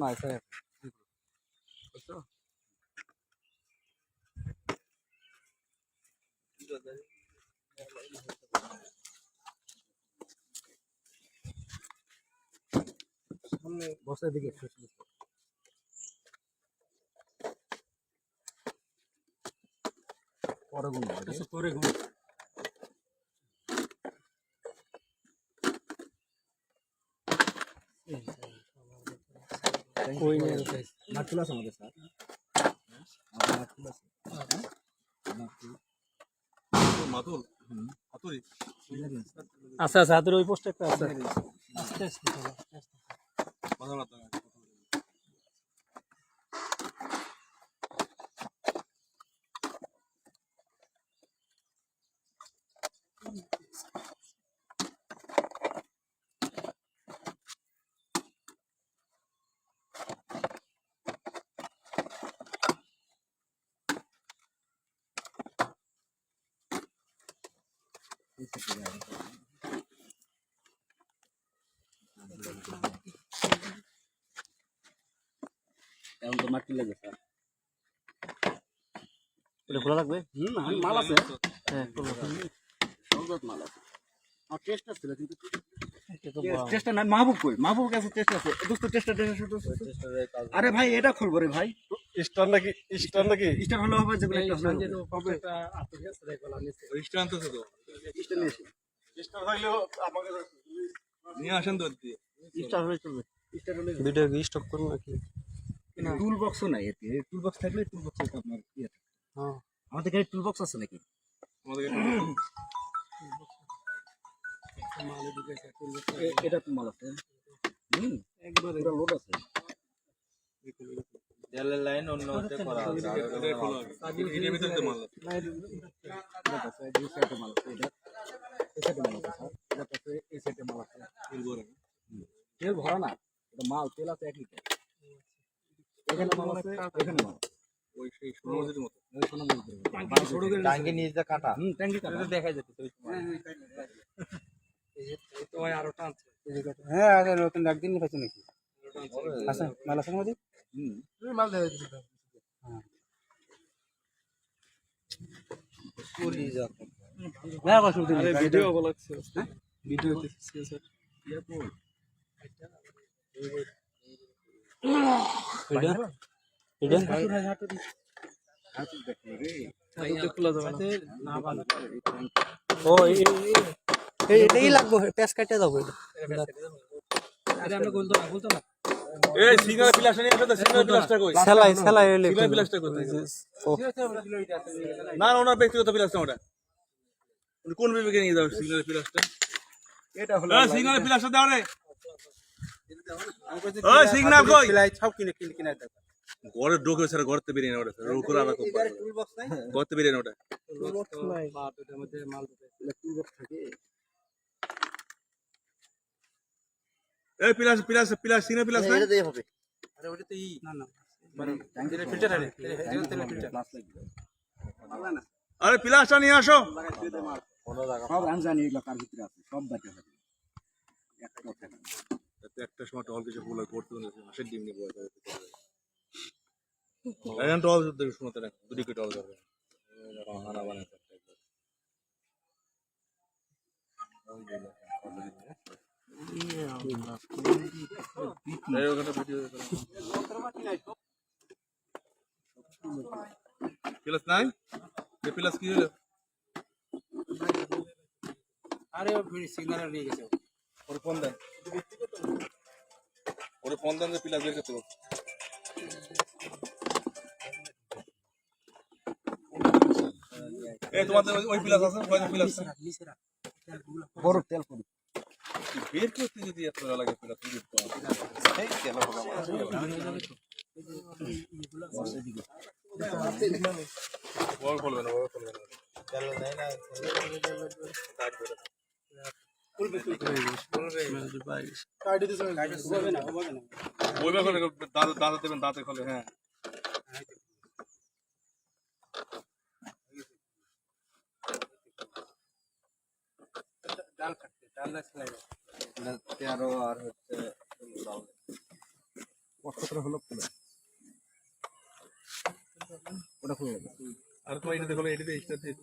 না স্যার বুঝছ? সামনে বসার দিকে একটু এসে বসো। পরে ঘুমবো খোলা আছে আমাদের স্যার খোলা আছে মাতুল হাতুরি আচ্ছা আচ্ছা হাতের ওই পোস্টটা একটা আছে। আস্তে আস্তে আস্তে আস্তে। এখন তো মাটি লাগে স্যার এটা খোলা লাগবে? হুম মাল আছে। হ্যাঁ মাল আছে। আমার টেস্ট আসছিল কিন্তু টেস্ট না মাহবুব কই? মাহবুব কাছে টেস্ট আছে। দোস্ত শুধু আরে ভাই এটা খুলবো রে ভাই। স্টার নাকি? স্টার নাকি? স্টার হলো হবে যেগুলো একটা তো স্টার নিয়ে স্টার থাকলেও আমাকে নিয়ে আসেন তো দিয়ে। স্টার হলে চলবে। স্টার হলে ভিডিও কি স্টপ করুন নাকি? টুল বক্সও নাই এতে। টুল বক্স থাকলে টুল বক্স আপনার ইয়ে হ্যাঁ। আমাদের টুল বক্স আছে নাকি? আমাদের এটা তো মাল আছে। হুম একবার। এটা লোড আছে। তেলের লাইন অন্য হতে করা আছে। এটাই খোলা হবে। ভিতরে তো মাল আছে। এটা আছে দুই সাইডে মাল আছে এটা। এই সাইডে মাল আছে এটা আছে এই সাইডে মাল আছে। তেল ভরে। তেল ভরা না এটা মাল তেল আছে এক লিটার। এখানে মাল আছে এখানে মাল। ওই সেই ষোলো মতো। ওই সোনা মাল দিতে হবে। বারো ষোলো করে টাঙ্কি নিচে কাটা। হুম ট্যাঙ্কি কাটা। দেখাই যেত ওই সময়। হ্যাঁ। নতুন একদিন পাচ্ছি নাকি? আছে মাল আছে মধ্যে হুম। মাল হ্যাঁ ভিডিও বলাচ্ছে ভিডিও এটা? এটা? ও এটাই লাগবে প্যাস কাটে দাও এটা। এই সিঙ্গার প্লাসটা নিয়ে আসো তো সিঙ্গার কই? সেলাই সেলাই হইলে সিঙ্গার প্লাসটা কই না না ওনার ব্যক্তিগত প্লাসটা ওটা। উনি কোন বিবেকে নিয়ে যাবে সিঙ্গার প্লাসটা এটা হলো এই সিঙ্গার প্লাসটা দাও রে। ওই সিগন্যাল কই? সব কিনে কিনে কিনে দাও ঘরে ঢোকে স্যার ঘরতে বেরিয়ে না ওটা রুকুর আর খুব ঘরতে বেরিয়ে না ওটা। এই plus plus plus singer plus না দিয়ে হবে আরে প্লাসটা নিয়ে আসো। সব রামজানি এগুলো কার ভিতরে আছে সব বাকি হবে। একটা কথা একটা সময় টল কিছু হয় করতে হলে হাঁসের ডিম নিয়ে বয়ে এখন টল দেবে শোনাতে না দুটি করে টল যাবে হানা ভিডিও প্লাস ফোন দেন ওরে ফোন দেন যে প্লাস বের করতে। তোমাদের ওই- প্লাস আছে ওই তেল করি বের করতে যদি এত ভালো লাগে প্লাস বড় বলবে না বড় বলবে না তেলের লাইন আছে। বইবে করে দাদা দাদা দেবেন দাঁতে খোলে হ্যাঁ ডাল কাটতে ডাল না সেলাই তেরো আর হচ্ছে ডাল। হলো খুলে ওটা খুলে আর তোমার এটা দেখো এটা দিয়ে স্টার দিয়ে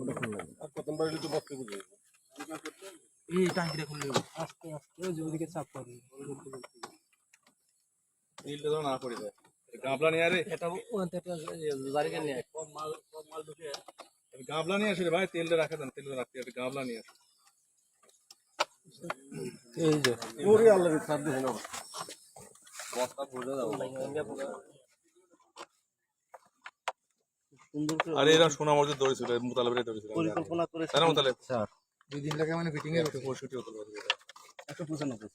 ওটা খুলে আর প্রথমবার এলে তো বুঝে এই টাঙ্কিটা খুলে দেবো আস্তে আস্তে ওই ওদিকে চাপ নীলটা না পড়ে যায়। গাবলা নিয়ে আরে। এটা জারিকে নিয়ে গাবলা নিয়ে আসে ভাই তেলটা রাখা দেন তেলটা রাখতে গাবলা নিয়ে আসে। এই যে। ওরে আল্লাহ রে সার দেখে না দাও। আরে এরা সোনা মসজিদ দৌড়েছিল মুতালেবের দৌড়েছিল পরিকল্পনা করে তাই মুতালেব? স্যার। দুই দিন লাগে মানে ফিটিং এর পঁয়ষট্টি হতো একশো পঁচানব্বই।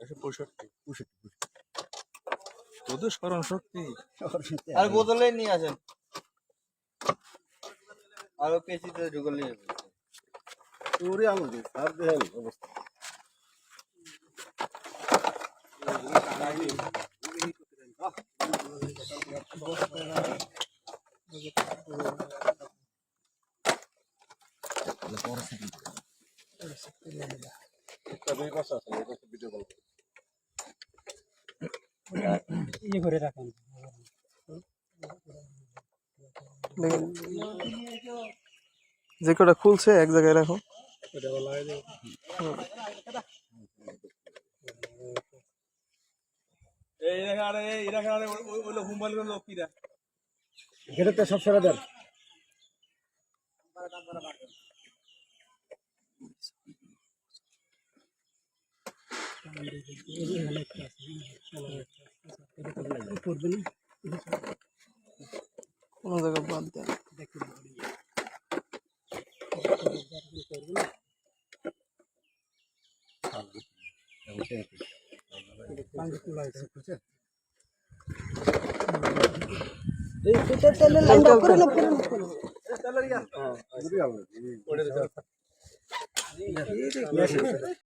একশো পঁয়ষট্টি? পঁয়ষট্টি তোদের স্মরণ শক্তি। আর বোতলে নিয়ে আসেন। আরও পেশিতে ঢুকলে নিয়ে যাবেন। ওরে আল্লাহ রে সার দেখেন অবস্থা ইয়ে করে রাখেন যে কটা খুলছে, এক জায়গায় রাখো কিরা ঘেরেতে সব সেরে দেন Esto es telar.